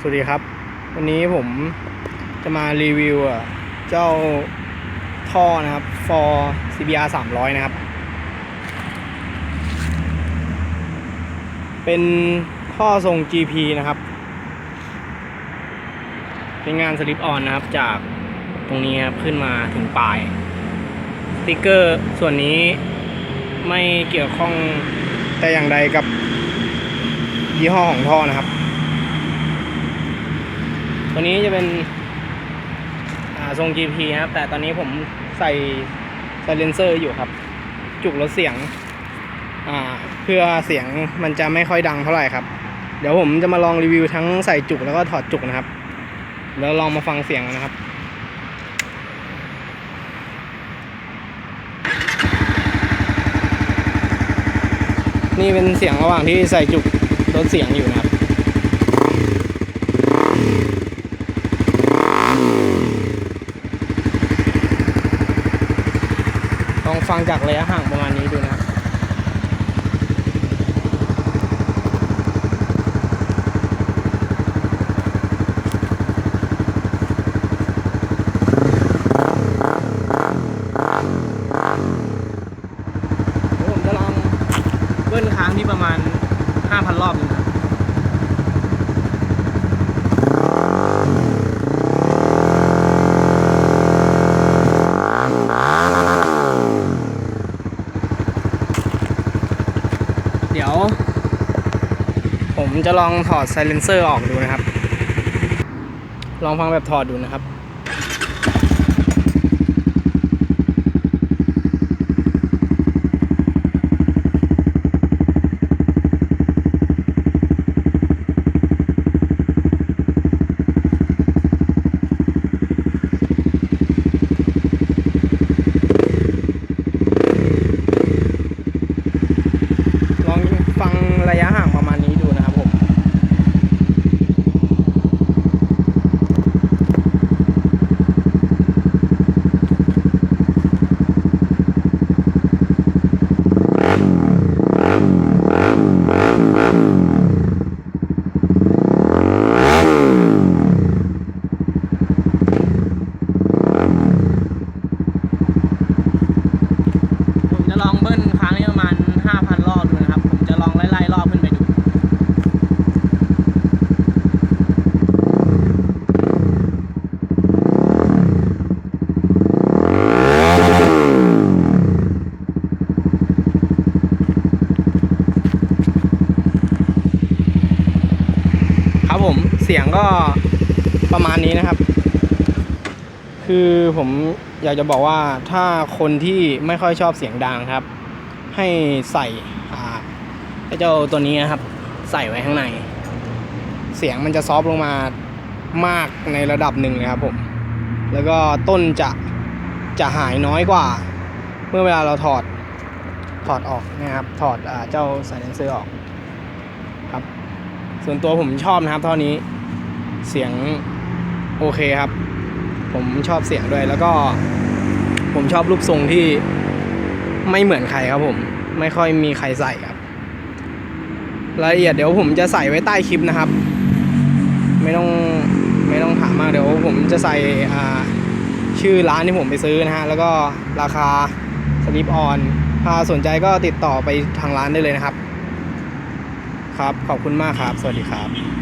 สวัสดีครับ วันนี้ผมจะมารีวิวเจ้าท่อนะครับ for CBR 300 นะครับ เป็นท่อทรง GP นะครับ เป็นงานสลิปออนนะครับจากตรงนี้ครับขึ้นมาถึงปลาย สติกเกอร์ส่วนนี้ไม่เกี่ยวข้องแต่อย่างใดกับยี่ห้อของท่อนะครับ ตัวนี้จะเป็นทรง GP ครับ แต่ตอนนี้ผมใส่ไซเลนเซอร์อยู่ครับ จุกลดเสียงเพื่อเสียงมันจะไม่ค่อยดังเท่าไหร่ครับ เดี๋ยวผมจะมาลองรีวิวทั้งใส่จุกแล้วก็ถอดจุกนะครับ แล้วลองมาฟังเสียงนะครับนี่เป็นเสียงระหว่างที่ใส่จุกลดเสียงอยู่นะครับ ลอง ฟังจากระยะห่างประมาณนี้ดูนะผมจะลองเบิ้ลค้างที่ประมาณ 5,000 รอบดูนะครับ เดี๋ยว ผมจะลองถอดไซเลนเซอร์ออกดูนะครับ ลองฟังแบบถอดดูนะครับ ลองฟังระยะห่างประมาณนี้ดูนะครับผม ผมจะ ลองเบิ้ลครั้งนี้ประมาณ 5,000 รอบดูนะครับ ผมจะลองไล่ๆรอบขึ้นไปดู ครับผมเสียงก็ประมาณนี้นะครับ คือผม อยากจะบอกว่าถ้าคนที่ไม่ค่อยชอบเสียงดังครับ ให้ใส่ไอ้เจ้าตัวนี้นะครับ ใส่ไว้ข้างใน เสียงมันจะซอฟลงมามากในระดับหนึ่งเลยครับผม แล้วก็ต้นจะจะหายน้อยกว่า เมื่อเวลาเราถอดถอดออกนะครับ ถอดอเจ้าไซเลนเซอร์ออกครับ ส่วนตัวผมชอบนะครับเท่านี้เสียงโอเคครับ ผมชอบเสียงด้วย แล้วก็ผมชอบรูปทรงที่ไม่เหมือนใครครับผม ไม่ค่อยมีใครใส่ครับรายละเอียดเดี๋ยวผมจะใส่ไว้ใต้คลิปนะครับ ไม่ต้องไม่ต้องถามมากเดี๋ยวผมจะใส่ชื่อร้านที่ผมไปซื้อนะฮะแล้วก็ราคาสลิปออนถ้าสนใจก็ติดต่อไปทางร้านได้เลยนะครับ ครับขอบคุณมากครับ สวัสดีครับ